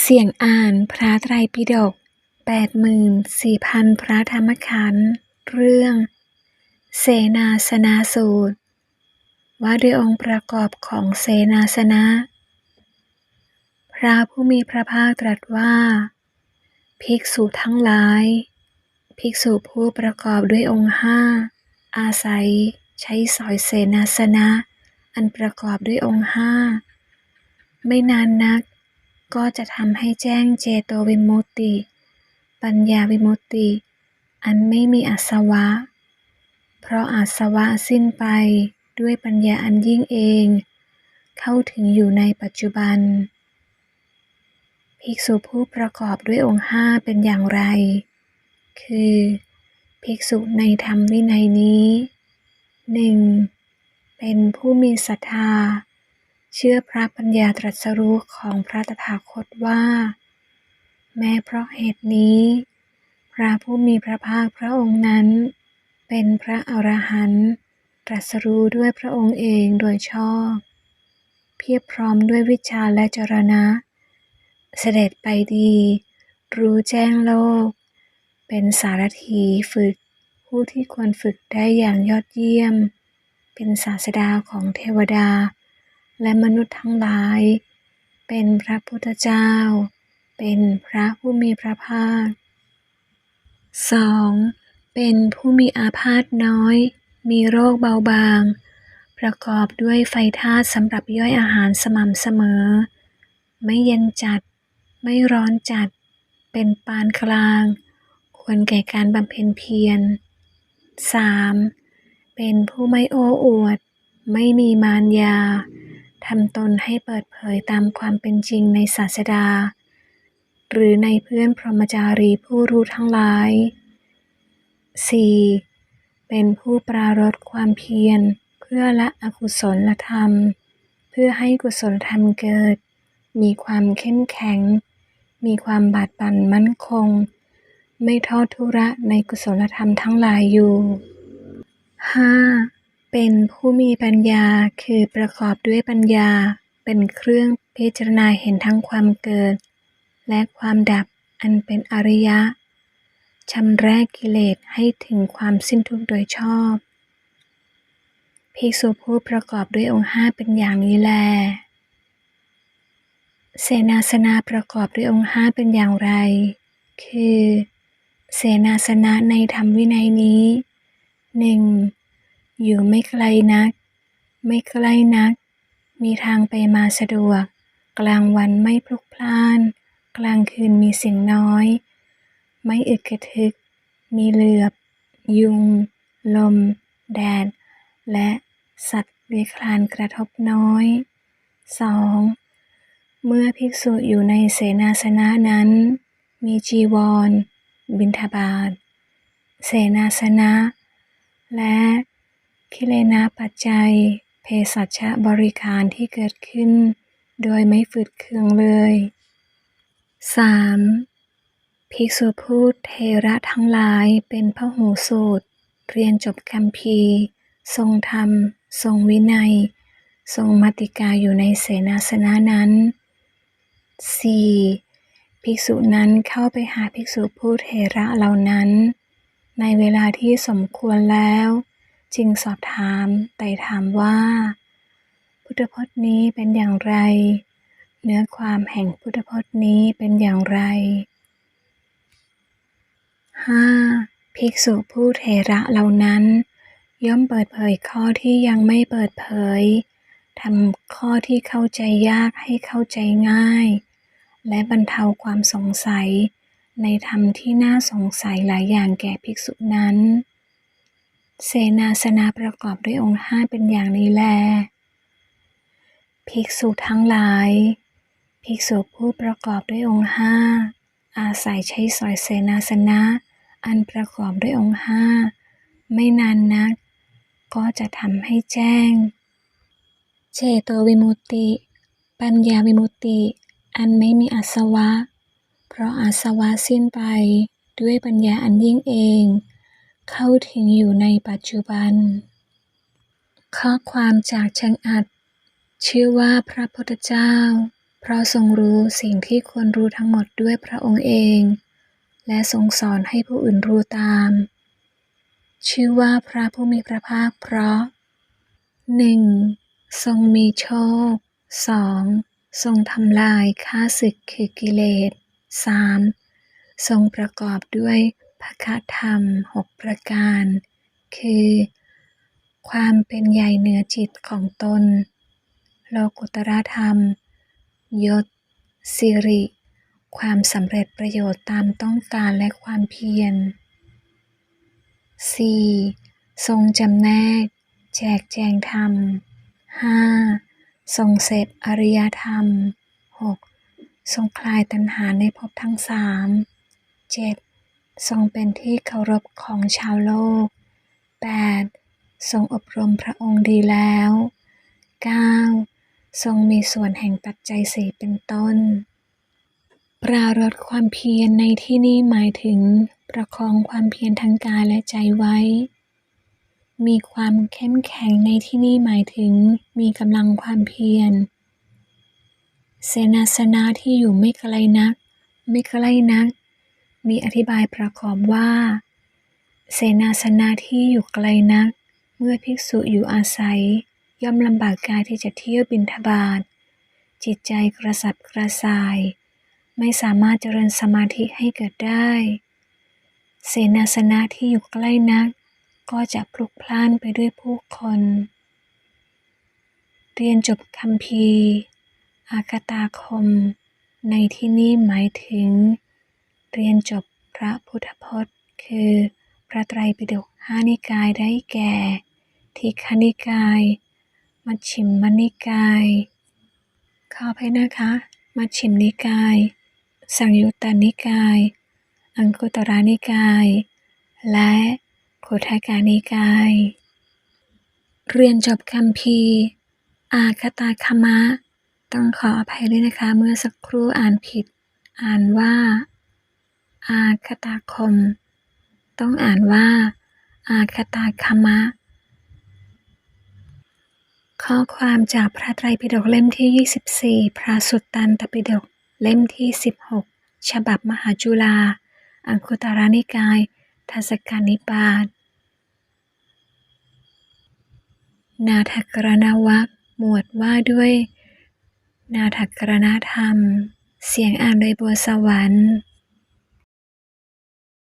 เสียงอ่านพระไตรปิฎกแปดหมื่นสี่พันพระธรรมขันธ์เรื่อง เสนาสนะสูตร ว่าด้วยองค์ประกอบของเสนาสนะ พระผู้มีพระภาคตรัสว่า ภิกษุทั้งหลาย ภิกษุผู้ประกอบด้วยองค์ห้าอาศัยใช้สอยเสนาสนะ อันประกอบด้วยองค์ห้าไม่นานนัก ก็จะทำให้แจ้งเจโตวิมุตติ ปัญญาวิมุตติ อันไม่มีอาสวะ เพราะอาสวะสิ้นไปด้วยปัญญาอันยิ่งเอง เข้าถึงอยู่ในปัจจุบัน ภิกษุผู้ประกอบด้วยองค์ห้าเป็นอย่างไร คือ ภิกษุในธรรมวินัยนี้หนึ่งเป็นผู้มีศรัทธา เชื่อพระปัญญาตรัสรู้ของพระตถาคตว่า แม้เพราะเหตุนี้ พระผู้มีพระภาคพระองค์นั้น เป็นพระอรหันต์ตรัสรู้ด้วยพระองค์เองโดยชอบ เพียบพร้อมด้วยวิชาและจรณะ เสด็จไปดี รู้แจ้งโลก เป็นสารถีฝึกผู้ที่ควรฝึกได้อย่างยอดเยี่ยม เป็นศาสดาของเทวดา และมนุษย์ทั้งหลาย เป็นพระพุทธเจ้า เป็นพระผู้มีพระภาค 2. เป็นผู้มีอาพาธน้อย มีโรคเบาบาง ประกอบด้วยไฟธาตุสำหรับย่อยอาหารสม่ำเสมอ ไม่เย็นจัด ไม่ร้อนจัด เป็นปานกลาง ควรแก่การบำเพ็ญเพียร 3. เป็นผู้ไม่โอ้อวด ไม่มีมารยา ทำตนให้เปิดเผยตามความเป็นจริงในศาสดา หรือในเพื่อนพรหมจารีผู้รู้ทั้งหลาย 4. เป็นผู้ปรารถความเพียร เพื่อละอกุศลธรรม เพื่อให้กุศลธรรมเกิด มีความเข้มแข็ง มีความบาดบั่นมั่นคง ไม่ทอดทุระในกุศลธรรมทั้งหลายอยู่ 5. เป็นผู้มีปัญญา คือประกอบด้วยปัญญา เป็นเครื่องพิจารณาเห็นทั้งความเกิด และความดับอันเป็นอริยะชำแรกกิเลสให้ถึงความสิ้นทุกข์โดยชอบภิกษุผู้ประกอบด้วยองค์ห้าเป็นอย่างนี้แล เสนาสนะประกอบด้วยองค์ห้าเป็นอย่างไร คือ เสนาสนะในธรรมวินัยนี้หนึ่ง อยู่ไม่ไกลนัก ไม่ใกล้นัก มีทางไปมาสะดวก กลางวันไม่พลุกพล่าน กลางคืนมีเสียงน้อย ไม่อึกกระทึก มีเหลือบ ยุง ลม แดด และสัตว์เลื้อยคลานกระทบน้อย 2. เมื่อภิกษุอยู่ในเสนาสนะนั้น มีจีวร บิณฑบาต เสนาสนะ และ คิเลนะปัจจัย เภสัชบริการที่เกิดขึ้น โดยไม่ฝืดเคืองเลย 3. ภิกษุพูดเทระทั้งหลายเป็นพระหูสูตร เรียนจบคำพีทรงธรรม ทรงวินัย ทรงมัติกาอยู่ในเสนาสนะนั้น 4. ภิกษุนั้นเข้าไปหาภิกษุผู้เทระเหล่านั้น ในเวลาที่สมควรแล้ว จึงสอบถามไต่ถามว่า พุทธพจน์นี้เป็นอย่างไร เนื้อความแห่งพุทธพจน์นี้เป็นอย่างไร 5. ภิกษุผู้เทระเหล่านั้น ย่อมเปิดเผยข้อที่ยังไม่เปิดเผยทำข้อที่เข้าใจยากให้เข้าใจง่าย และบรรเทาความสงสัย ในธรรมที่น่าสงสัยหลายอย่างแก่ภิกษุนั้น เสนาสนะประกอบด้วยองค์ห้าเป็นอย่างนี้แล ภิกษุทั้งหลาย ภิกษุผู้ประกอบด้วยองค์ห้าอาศัยใช้สอยเสนาสนะ อันประกอบด้วยองค์ห้าไม่นานนัก ก็จะทำให้แจ้ง เจโตวิมุตติ ปัญญาวิมุตติ อันไม่มีอาสวะ เพราะอาสวะสิ้นไปด้วยปัญญาอันยิ่งเอง เข้าถึงอยู่ในปัจจุบัน ข้อความจากชังอัด ชื่อว่าพระพุทธเจ้า เพราะทรงรู้สิ่งที่ควรรู้ทั้งหมดด้วยพระองค์เอง และทรงสอนให้ผู้อื่นรู้ตาม ชื่อว่าพระผู้มีพระภาคเพราะ 1. ทรงมีโชค 2. ทรงทำลายข้าศึกคือกิเลส 3. ทรงประกอบด้วย ภคธรรมหกประการ คือ ความเป็นใหญ่เหนือจิตของตน โลกุตรธรรม ยศ สิริ ความสำเร็จประโยชน์ตามต้องการและความเพียร 4. ทรงจำแนก แจกแจงธรรม 5. ทรงเสพอริยธรรม 6. ทรงคลายตัณหาในภพทั้งสาม 7. ทรงเป็นที่เคารพของชาวโลก 8. ทรงอบรมพระองค์ดีแล้ว 9. ทรงมีส่วนแห่งปัจจัยสีเป็นต้น ปรารถความเพียรในที่นี้หมายถึง ประคองความเพียรทั้งกายและใจไว้ มีความเข้มแข็งในที่นี้หมายถึง มีกำลังความเพียร เสนาสนะที่อยู่ไม่ไกลนัก ไม่ใกลนัก มีอธิบายประกอบว่า เสนาสนะที่อยู่ไกลนัก เมื่อภิกษุอยู่อาศัย ย่อมลำบากกายที่จะเที่ยวบิณฑบาตจิตใจกระสับกระส่าย ไม่สามารถเจริญสมาธิให้เกิดได้ เสนาสนะที่อยู่ใกล้นัก ก็จะพลุกพล่านไปด้วยผู้คน เรียนจบคัมภีร์อาคตาคม ในที่นี้หมายถึง เรียนจบพระพุทธพจน์ คือพระไตรปิฎกห้านิกายได้แก่ ทีฆนิกาย มัชฌิมมนิกาย ขออภัยนะคะ มัชฌิมนิกาย สังยุตตนิกาย อังคุตรนิกาย และขุทกานิกาย เรียนจบคัมภีอาคตาคมะ ต้องขออภัยด้วยนะคะ เมื่อสักครู่อ่านผิด อ่านว่า อาคตาคม ต้องอ่านว่า อาคตาคมะ ข้อความจากพระไตรปิฎกเล่มที่ 24 พระสุตตันตปิฎกเล่มที่ 16 ฉบับมหาจุฬาอังคุตารนิกาย ทัศกานิบาตนาถกรณวรรคหมวดว่าด้วย นาถกรณธรรม เสียงอ่านโดยบัวสวรรค์